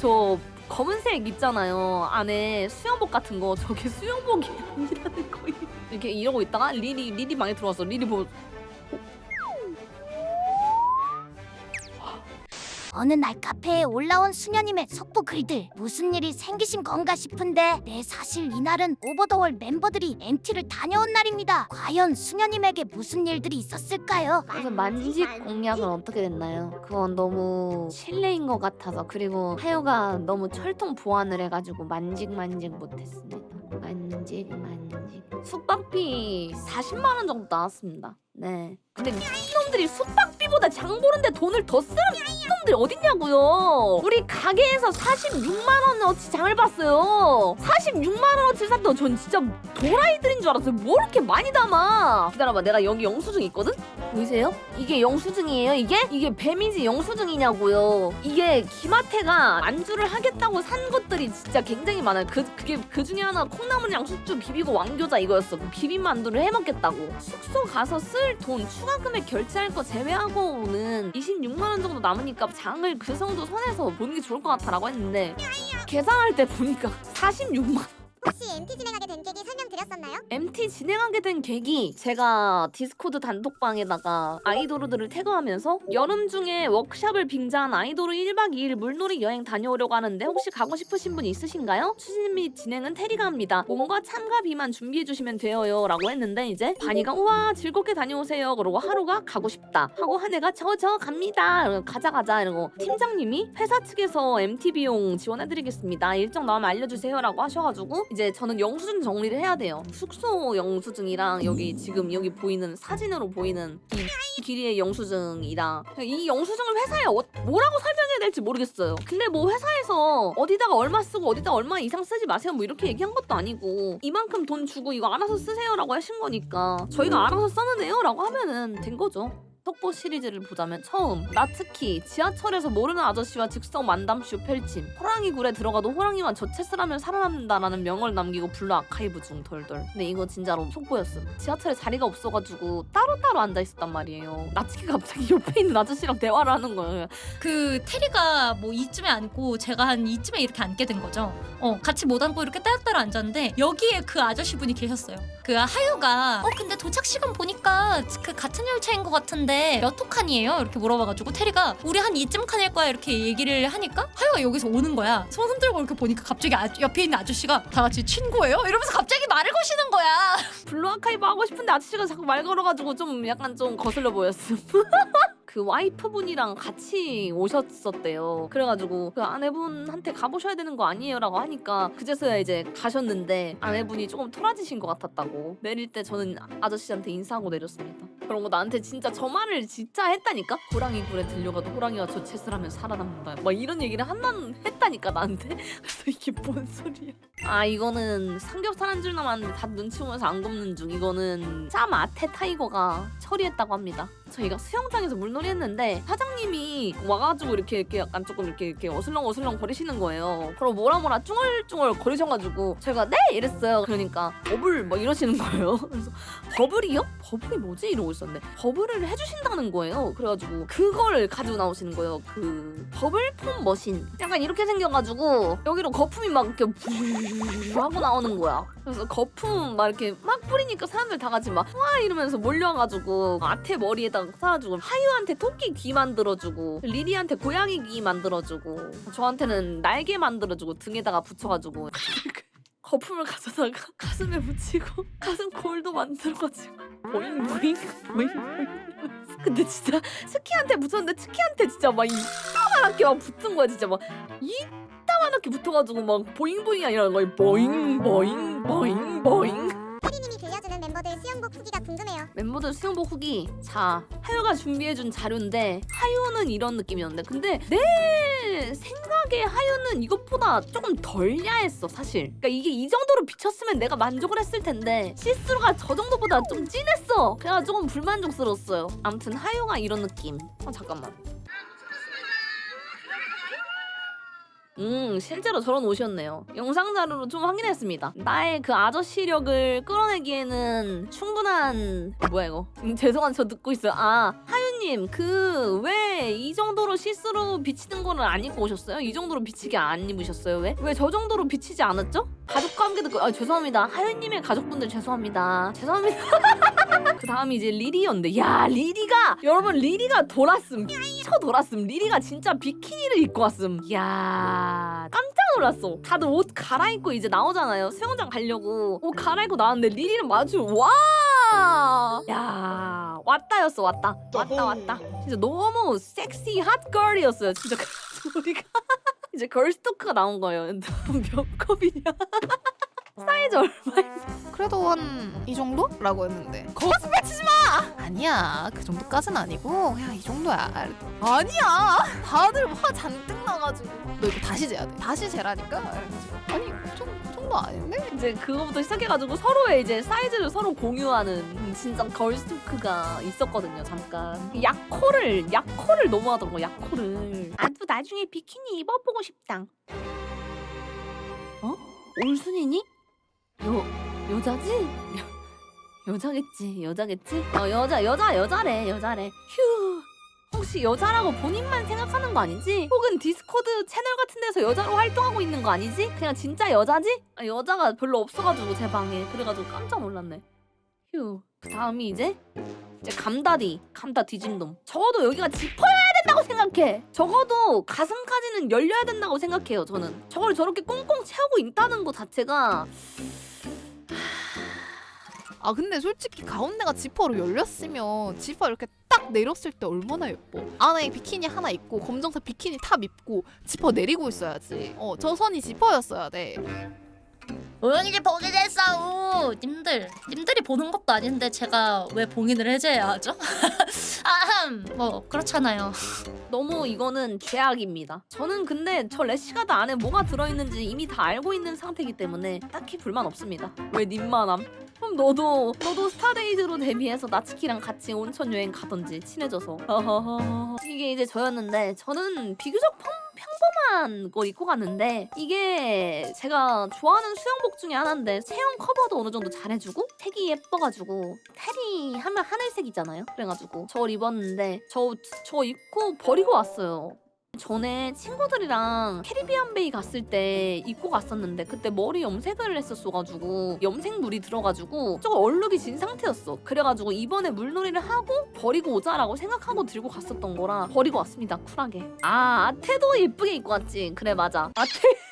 저 검은색 있잖아요. 안에 수영복 같은 거 저게 수영복이 아니라는 거예요. 이렇게 이러고 있다가 리리 리리 방에 들어왔어. 리리 뭐 어느 날 카페에 올라온 수녀님의 속보 글들 무슨 일이 생기신 건가 싶은데 네 사실 이날은 오버더월 멤버들이 MT를 다녀온 날입니다 과연 수녀님에게 무슨 일들이 있었을까요? 그래서 만직 공략은 어떻게 됐나요? 그건 너무 실례인 것 같아서 그리고 하요가 너무 철통 보완을 해가지고 만직 만직 못했습니다. 만직 만직 숙박비 40만 원 정도 나왔습니다. 네. 근데 미친놈들이 숙박비보다 장 보는데 돈을 더 쓰는 미친놈들이 어딨냐고요. 우리 가게에서 46만 원어치 장을 봤어요. 46만 원어치 샀던 전 진짜 도라이들인 줄 알았어요. 뭐 이렇게 많이 담아. 기다려봐. 내가 여기 영수증 있거든? 보이세요? 이게 영수증이에요, 이게? 이게 뱀이지 영수증이냐고요. 이게 김하태가 안주를 하겠다고 산 것들이 진짜 굉장히 많아요. 그, 그게 그 중에 하나 콩나물이랑 숙주 비비고 왕교자 이거였어. 그 비빔만두를 해 먹겠다고. 숙소 가서 쓸돈 추가 금액 결제할 거 제외하고는 26만 원 정도 남으니까 장을 그 정도 선에서 보는 게 좋을 것 같다라고 했는데 계산할 때 보니까 46만 원. 혹시 MT 진행 설명드렸었나요? MT 진행하게 된 계기 제가 디스코드 단톡방에다가 아이돌들을 태그하면서 여름 중에 워크샵을 빙자한 아이돌을 1박 2일 물놀이 여행 다녀오려고 하는데 혹시 가고 싶으신 분 있으신가요? 추진 및 진행은 테리가 합니다. 몸과 참가 비만 준비해 주시면 돼요 라고 했는데 이제 바니가 우와 즐겁게 다녀오세요 그러고 하루가 가고 싶다 하고 한 애가 저저 갑니다 가자 가자 이러고 팀장님이 회사 측에서 MT 비용 지원해드리겠습니다 일정 나오면 알려주세요 라고 하셔가지고 이제 저는 영수증 정리를 해야 돼요 숙소 영수증이랑 여기 지금 여기 보이는 사진으로 보이는 이 길이의 영수증이랑 이 영수증을 회사에 어- 뭐라고 설명해야 될지 모르겠어요. 근데 뭐 회사에서 어디다가 얼마 쓰고 어디다 얼마 이상 쓰지 마세요 뭐 이렇게 얘기한 것도 아니고 이만큼 돈 주고 이거 알아서 쓰세요라고 하신 거니까 저희가 알아서 썼는데요 라고 하면은 된 거죠 속보 시리즈를 보자면 처음 나 특히 지하철에서 모르는 아저씨와 즉석 만담쇼 펼침 호랑이 굴에 들어가도 호랑이와 저체스를 하면 살아남는다라는 명언을 남기고 불러 아카이브 중 덜덜 근데 이거 진짜로 속보였음 지하철에 자리가 없어가지고 따로따로 앉아있었단 말이에요 나츠키 갑자기 옆에 있는 아저씨랑 대화를 하는 거예요 그 테리가 뭐 이쯤에 앉고 제가 한 이쯤에 이렇게 앉게 된 거죠. 어 같이 못 앉고 이렇게 따로따로 앉았는데 여기에 그 아저씨 분이 계셨어요. 그 하유가 어 근데 도착 시간 보니까 그 같은 열차인 것 같은데 몇 호 칸이에요? 이렇게 물어봐가지고 테리가 우리 한 이쯤 칸일 거야 이렇게 얘기를 하니까 하유가 여기서 오는 거야. 손 흔들고 이렇게 보니까 갑자기 아- 옆에 있는 아저씨가 다 같이 친구예요? 이러면서 갑자기 말을 거시는 거야. 블루 아카이브 하고 싶은데 아저씨가 자꾸 말 걸어가지고 좀 약간 좀 거슬려 보였음. 그 와이프분이랑 같이 오셨었대요. 그래가지고 그 아내분한테 가보셔야 되는 거 아니에요라고 하니까 그제서야 이제 가셨는데 아내분이 조금 토라지신 것 같았다고 내릴 때 저는 아저씨한테 인사하고 내렸습니다. 그런 거 나한테 진짜 저 말을 진짜 했다니까? 호랑이 굴에 들려가도 호랑이와 저 채스를 하면 살아남는다. 막 이런 얘기를 한난 했다니까 나한테. 그래서 이게 뭔 소리야? 아 이거는 삼겹살 한 줄 남았는데 다 눈치 보면서 안 굽는 중 이거는 짬 아테 타이거가 처리했다고 합니다 저희가 수영장에서 물놀이 했는데 사장님이 와가지고 이렇게 이렇게 약간 조금 이렇게 이렇게 어슬렁 어슬렁 거리시는 거예요. 그럼 뭐라 뭐라 쭝얼쭝얼 거리셔가지고 제가 네! 이랬어요. 그러니까 버블 뭐 이러시는 거예요. 그래서 버블이요? 버블이 뭐지? 이러고 있었는데 버블을 해주신다는 거예요. 그래가지고 그걸 가지고 나오시는 거예요. 그 버블 폼 머신. 약간 이렇게 생겨가지고 여기로 거품이 막 이렇게 부르르르 하고 나오는 거야. 그래서 거품 막 이렇게 막 뿌리니까 사람들 다 같이 막 와 이러면서 몰려가지고 아태 머리에다가 쌓아주고 하유한테 토끼 귀 만들어주고 리리한테 고양이 귀 만들어주고 저한테는 날개 만들어주고 등에다가 붙여가지고 거품을 가져다가 가슴에 붙이고 가슴 골도 만들어가지고 보잉 보잉 보잉 근데 진짜 스키한테 붙였는데 스키한테 진짜 막 이따만하게 막 붙은 거야 진짜 막. 이 따만하게 붙어가지고 막 보잉보잉이 아니라 막 보잉 보잉 보잉 보잉. 테리님이 들려주는 멤버들 수영복 후기가 궁금해요. 멤버들 수영복 후기. 자 하유가 준비해준 자료인데 하유는 이런 느낌이었는데 근데 내 생각에 하유는 이것보다 조금 덜 야했어 사실. 그러니까 이게 이 정도로 비쳤으면 내가 만족을 했을 텐데 시스루가 저 정도보다 좀 진했어. 그래가 조금 불만족스러웠어요. 아무튼 하유가 이런 느낌. 어 잠깐만 음, 실제로 저런 옷이었네요. 영상 자료로 좀 확인했습니다. 나의 그 아저씨력을 끌어내기에는 충분한 뭐야 이거? 음, 죄송한 저 듣고 있어요. 아 하윤님 그 왜 이 정도로 시스루 비치는 거는 안 입고 오셨어요? 이 정도로 비치게 안 입으셨어요? 왜? 왜 저 정도로 비치지 않았죠? 가족과 함께 듣고 아 죄송합니다. 하윤님의 가족분들 죄송합니다. 죄송합니다. 그 다음이 이제 리리였는데 야 리리가 여러분 리리가 돌았음. 쳐 돌았음. 리리가 진짜 비키니를 입고 왔음. 야 깜짝 놀랐어. 다들 옷 갈아입고 이제 나오잖아요. 수영장 가려고. 옷 갈아입고 나왔는데 리리는 마주 와 야 왔다였어 왔다. 왔다 왔다. 진짜 너무 섹시 핫걸이었어요 진짜. 우리가 이제 걸스토크가 나온 거예요. 몇 컵이냐? 사이즈 얼마야 그래도 한 이 정도?라고 했는데. 거짓 맺히지 마! 아니야. 그 정도까진 아니고 그냥 이 정도야. 아니야! 다들 화 잔뜩 나가지고. 너 이거 다시 재야 돼. 다시 재라니까. 아니 그 정도, 그 정도 아닌데? 이제 그거부터 시작해가지고 서로의 이제 사이즈를 서로 공유하는 진짜 걸스토크가 있었거든요 잠깐 약코를 약코를 너무 하더라고 약코를 나도 나중에 비키니 입어보고 싶다 어? 올순이니? 여 여자지? 여, 여자겠지 여자겠지? 어 여자 여자 여자래 여자래 휴 혹시 여자라고 본인만 생각하는 거 아니지? 혹은 디스코드 채널 같은 데서 여자로 활동하고 있는 거 아니지? 그냥 진짜 여자지? 아, 여자가 별로 없어가지고 제 방에 그래가지고 깜짝 놀랐네. 휴. 그 다음이 이제 이제 감다디, 감다 뒤짐놈. 적어도 여기가 짚어야 된다고 생각해. 적어도 가슴까지는 열려야 된다고 생각해요. 저는 저걸 저렇게 꽁꽁 채우고 있다는 거 자체가 아 근데 솔직히 가운데가 지퍼로 열렸으면 지퍼 이렇게 딱 내렸을 때 얼마나 예뻐 안에 비키니 하나 입고 검정색 비키니 탑 입고 지퍼 내리고 있어야지 어 저 선이 지퍼였어야 돼 우연히 보게 됐어. 우. 님들, 님들이 보는 것도 아닌데 제가 왜 봉인을 해제해야 하죠? 아흠, 뭐 그렇잖아요. 너무 이거는 죄악입니다. 저는 근데 저 래시가드 안에 뭐가 들어있는지 이미 다 알고 있는 상태이기 때문에 딱히 불만 없습니다. 왜 님만함? 그럼 너도 너도 스타데이즈로 데뷔해서 나츠키랑 같이 온천 여행 가던지 친해져서. 이게 이제 저였는데 저는 비교적 평, 평범한 거 입고 갔는데 이게 제가 좋아하는 수영복 중에 하나인데 체형 커버도 어느 정도 잘해주고 색이 예뻐가지고 테리 하면 하늘색이잖아요. 그래가지고 저걸 입었는데 저 저 입고 버리고 왔어요. 전에 친구들이랑 캐리비안 베이 갔을 때 입고 갔었는데 그때 머리 염색을 했었어가지고 염색물이 들어가지고 조금 얼룩이 진 상태였어. 그래가지고 이번에 물놀이를 하고 버리고 오자라고 생각하고 들고 갔었던 거라 버리고 왔습니다. 쿨하게. 아 아테도 예쁘게 입고 왔지. 그래 맞아. 아테.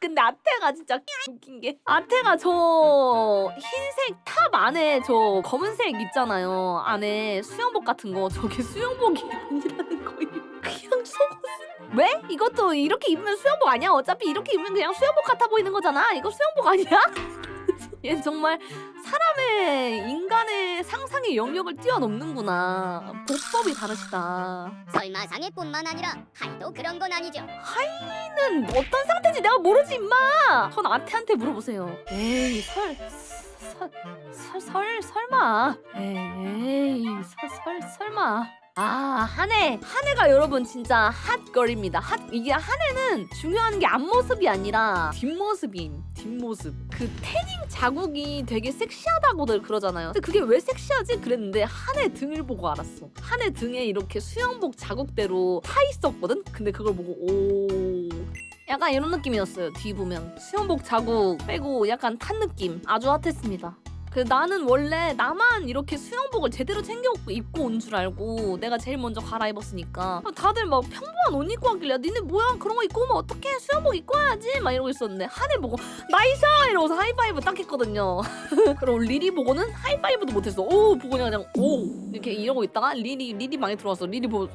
근데 아테가 진짜 웃긴 게 아테가 저 흰색 탑 안에 저 검은색 있잖아요 안에 수영복 같은 거 저게 수영복이 아니라는 거예요 속옷 왜? 이것도 이렇게 입으면 수영복 아니야? 어차피 이렇게 입으면 그냥 수영복 같아 보이는 거잖아 이거 수영복 아니야? 얘 정말 사람의 인간의 상상의 영역을 뛰어넘는구나 보법이 다르시다 설마 상해뿐만 아니라 하이도 그런 건 아니죠. 는 어떤 상태인지 내가 모르지 임마. 전 아태한테 물어보세요. 에이 설. 설, 설, 설, 설마. 에이, 설, 설, 설마. 아, 한해. 한해가 여러분 진짜 핫걸입니다. 핫, 이게 한해는 중요한 게 앞모습이 아니라 뒷모습임. 뒷모습. 그 태닝 자국이 되게 섹시하다고들 그러잖아요. 근데 그게 왜 섹시하지? 그랬는데 한해 등을 보고 알았어. 한해 등에 이렇게 수영복 자국대로 타 있었거든? 근데 그걸 보고, 오. 약간 이런 느낌이었어요. 뒤 보면 수영복 자국 빼고 약간 탄 느낌 아주 핫했습니다. 그 나는 원래 나만 이렇게 수영복을 제대로 챙겨 입고 온 줄 알고 내가 제일 먼저 갈아입었으니까. 다들 막 평범한 옷 입고 왔길래 니네 뭐야? 그런 거 입고 오면 어떡해? 수영복 입고 와야지! 막 이러고 있었는데 한해 보고 나이스 이러고서 하이파이브 딱 했거든요. 그리고 리리 보고는 하이파이브도 못했어. 오! 보고 그냥 그냥 오! 이렇게 이러고 있다가 리리 리리 많이 들어왔어. 리리 보고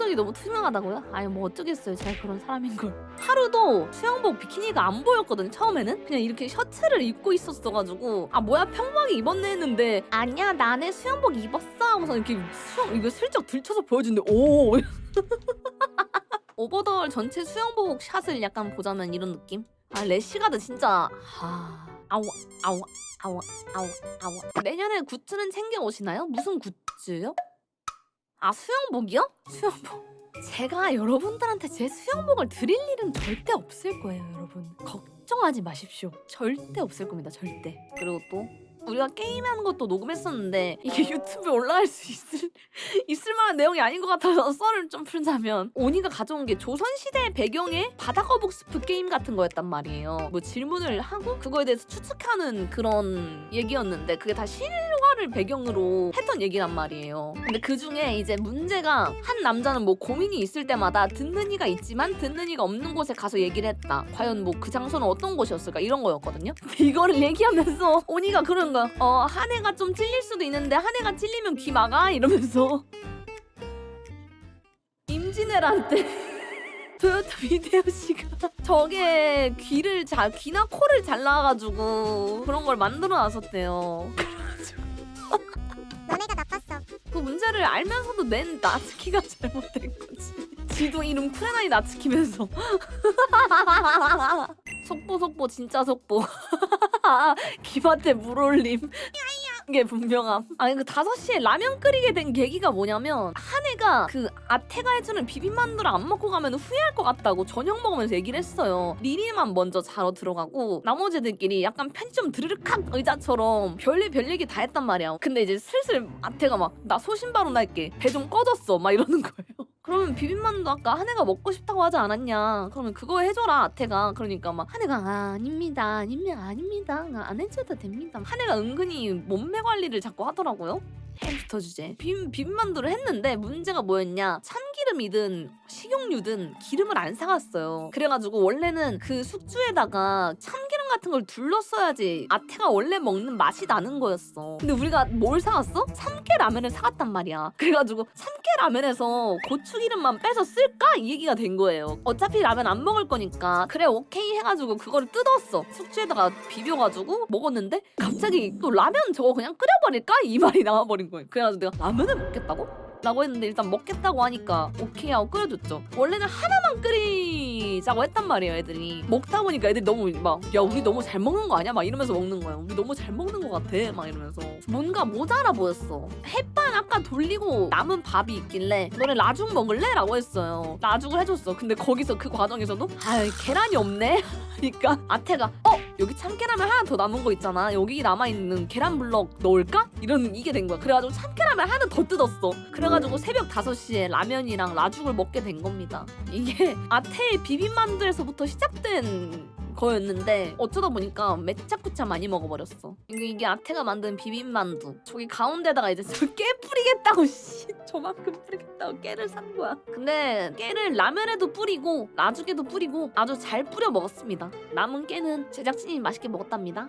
표정이 너무 투명하다고요? 아니 뭐 어쩌겠어요. 제가 그런 사람인 걸. 하루도 수영복 비키니가 안 보였거든 처음에는. 그냥 이렇게 셔츠를 입고 있었어가지고. 아 뭐야 평범하게 입었네 했는데. 아니야 나 안에 수영복 입었어 하고서 이렇게 수영 이거 슬쩍 들쳐서 보여주는데 오! 오버더월 전체 수영복 샷을 약간 보자면 이런 느낌? 아 레시가드 진짜. 하 아우 아우 아우 아우 아우 내년에 굿즈는 챙겨 오시나요? 무슨 굿즈요? 아 수영복이요? 수영복. 제가 여러분들한테 제 수영복을 드릴 일은 절대 없을 거예요, 여러분. 걱정하지 마십시오. 절대 없을 겁니다, 절대. 그리고 또 우리가 게임하는 것도 녹음했었는데 이게 유튜브에 올라갈 수 있을 있을 만한 내용이 아닌 것 같아서 썰을 좀 풀자면 오니가 가져온 게 조선시대 배경의 바다거북 스프 게임 같은 거였단 말이에요. 뭐 질문을 하고 그거에 대해서 추측하는 그런 얘기였는데 그게 다 실화를 배경으로 했던 얘기란 말이에요. 근데 그 중에 이제 문제가 한 남자는 뭐 고민이 있을 때마다 듣는 이가 있지만 듣는 이가 없는 곳에 가서 얘기를 했다. 과연 뭐 그 장소는 어떤 곳이었을까 이런 거였거든요. 이거를 얘기하면서 오니가 그런 거야. 어, 한 해가 좀 찔릴 수도 있는데 한 해가 찔리면 귀 막아 이러면서 임진왜란때 토요타 미데오 씨가 저게 귀를 잘 귀나 코를 잘라가지고 그런 걸 만들어 놨었대요. 너네가 나빴어. 그 문제를 알면서도 낸 나츠키가 잘못된 거지. 지도 이름 쿠레나이 나츠키면서 속보 속보 진짜 속보 김한테 물올림 게 분명함. 아니 그 5시에 라면 끓이게 된 계기가 뭐냐면 한해가 그 아태가 해주는 비빔만두를 안 먹고 가면 후회할 것 같다고 저녁 먹으면서 얘기를 했어요. 리리만 먼저 자러 들어가고 나머지들끼리 약간 편의점 드르륵한 의자처럼 별일 별 얘기 다 했단 말이야. 근데 이제 슬슬 아태가 막 나 소신발언 할게. 배 좀 꺼졌어. 막 이러는 거예요. 그러면 비빔만두 아까 한해가 먹고 싶다고 하지 않았냐? 그러면 그거 해줘라 아태가. 그러니까 막 한해가 아, 아닙니다 아닙니다 아닙니다. 안 해줘도 됩니다. 한해가 은근히 몸매 관리를 자꾸 하더라고요. 햄스터 주제. 비, 비빔만두를 했는데 문제가 뭐였냐? 참기름이든 식용유든 기름을 안 사갔어요. 그래가지고 원래는 그 숙주에다가 참기름 같은 걸 둘러써야지 아태가 원래 먹는 맛이 나는 거였어 근데 우리가 뭘 사갔어? 참깨 라면을 사갔단 말이야 그래가지고 참깨 라면에서 고추기름만 빼서 쓸까? 이 얘기가 된 거예요 어차피 라면 안 먹을 거니까 그래 오케이 해가지고 그거를 뜯었어 숙주에다가 비벼가지고 먹었는데 갑자기 또 라면 저거 그냥 끓여버릴까? 이 말이 나와버린 거예요 그래가지고 내가 라면을 먹겠다고? 라고 했는데 일단 먹겠다고 하니까 오케이 하고 끓여줬죠. 원래는 하나만 끓이자고 했단 말이에요 애들이. 먹다 보니까 애들이 너무 막 야 우리 너무 잘 먹는 거 아니야? 막 이러면서 먹는 거예요 우리 너무 잘 먹는 거 같아. 막 이러면서. 뭔가 모자라 보였어. 햇반 아까 돌리고 남은 밥이 있길래 너네 라죽 먹을래? 라고 했어요. 라죽을 해줬어. 근데 거기서 그 과정에서도 아 계란이 없네. 하니까 아태가 어 여기 참깨라면 하나 더 남은 거 있잖아. 여기 남아있는 계란 블럭 넣을까? 이런 이게 된 거야. 그래가지고 참깨라면 하나 더 뜯었어. 그래가지고 새벽 5시에 라면이랑 라죽을 먹게 된 겁니다. 이게 아태의 비빔만두에서부터 시작된 거였는데 어쩌다 보니까 매차쿠차 많이 먹어버렸어. 이게, 이게 아태가 만든 비빔만두. 저기 가운데다가 이제 저깨 뿌리겠다고 씨. 저만큼 뿌리겠다고 깨를 산 거야. 근데 깨를 라면에도 뿌리고 라죽에도 뿌리고 아주 잘 뿌려 먹었습니다. 남은 깨는 제작진이 맛있게 먹었답니다